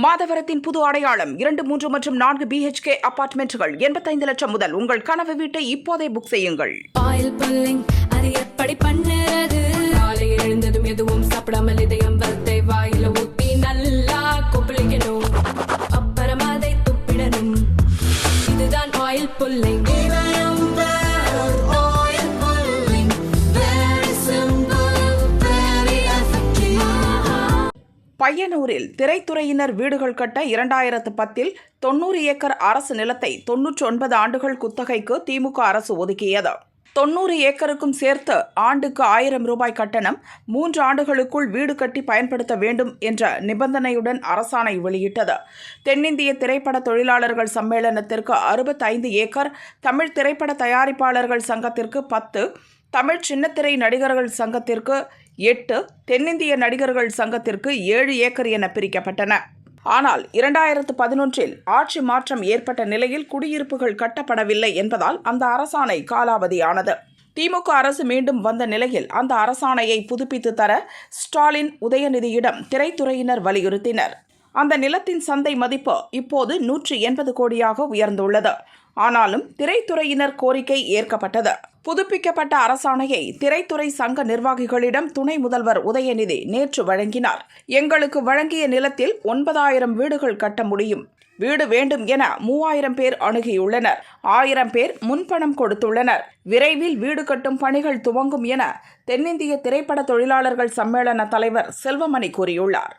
மாதவரத்தின் புது அடையாளம் இரண்டு மூன்று மற்றும் நான்கு பிஹெச்கே அபார்ட்மெண்ட்டுகள் எண்பத்தைந்து லட்சம் முதல் உங்கள் கனவு வீட்டை இப்போதே புக் செய்யுங்கள். ஆயில் புல்லிங் அது எப்படி பண்ணுறது? காலையில் எழுந்ததும் எதுவும் சாப்பிடாமல் இதயம் வரத்தை வாயில ஊத்தி நல்லா கொப்பளிக்கணும். அப்புறம் அதை துப்பிடணும். இதுதான் ஆயில் புல்லிங். பையனூரில் திரைத்துறையினர் வீடுகள் கட்ட இரண்டாயிரத்து பத்தில் தொண்ணூறு ஏக்கர் அரசு நிலத்தை தொன்னூற்றி ஒன்பது ஆண்டுகள் குத்தகைக்கு திமுக அரசு ஒதுக்கியது. தொண்ணூறு ஏக்கருக்கும் சேர்த்து ஆண்டுக்கு ஆயிரம் ரூபாய் கட்டணம் மூன்று ஆண்டுகளுக்குள் வீடு கட்டி பயன்படுத்த வேண்டும் என்ற நிபந்தனையுடன் அரசாணை வெளியிட்டது. தென்னிந்திய திரைப்பட தொழிலாளர்கள் சம்மேளனத்திற்கு அறுபத்தைந்து ஏக்கர் தமிழ் திரைப்பட தயாரிப்பாளர்கள் சங்கத்திற்கு பத்து தமிழ் சின்னத்திரை நடிகர்கள் சங்கத்திற்கு எட்டு தென்னிந்திய நடிகர்கள் சங்கத்திற்கு ஏழு ஏக்கர் என பிரிக்கப்பட்டன. ஆனால் இரண்டாயிரத்து பதினொன்றில் ஆட்சி மாற்றம் ஏற்பட்ட நிலையில் குடியிருப்புகள் கட்டப்படவில்லை என்பதால் அந்த அரசாணை காலாவதியானது. திமுக அரசு மீண்டும் வந்த நிலையில் அந்த அரசாணையை புதுப்பித்து தர ஸ்டாலின் உதயநிதியிடம் திரைத்துறையினர் வலியுறுத்தினர். அந்த நிலத்தின் சந்தை மதிப்பு இப்போது நூற்றி எண்பது கோடியாக உயர்ந்துள்ளது. ஆனாலும் திரைத்துறையினர் கோரிக்கை ஏற்கப்பட்டது. புதுப்பிக்கப்பட்ட அரசாணையை திரைத்துறை சங்க நிர்வாகிகளிடம் துணை முதல்வர் உதயநிதி நேற்று வழங்கினார். எங்களுக்கு வழங்கிய நிலத்தில் ஒன்பதாயிரம் வீடுகள் கட்ட முடியும். வீடு வேண்டும் என மூவாயிரம் பேர் அணுகியுள்ளனர். ஆயிரம் பேர் முன்பணம் கொடுத்துள்ளனர். விரைவில் வீடு கட்டும் பணிகள் துவங்கும் என தென்னிந்திய திரைப்பட தொழிலாளர்கள் சம்மேளன தலைவர் செல்வமணி கூறியுள்ளார்.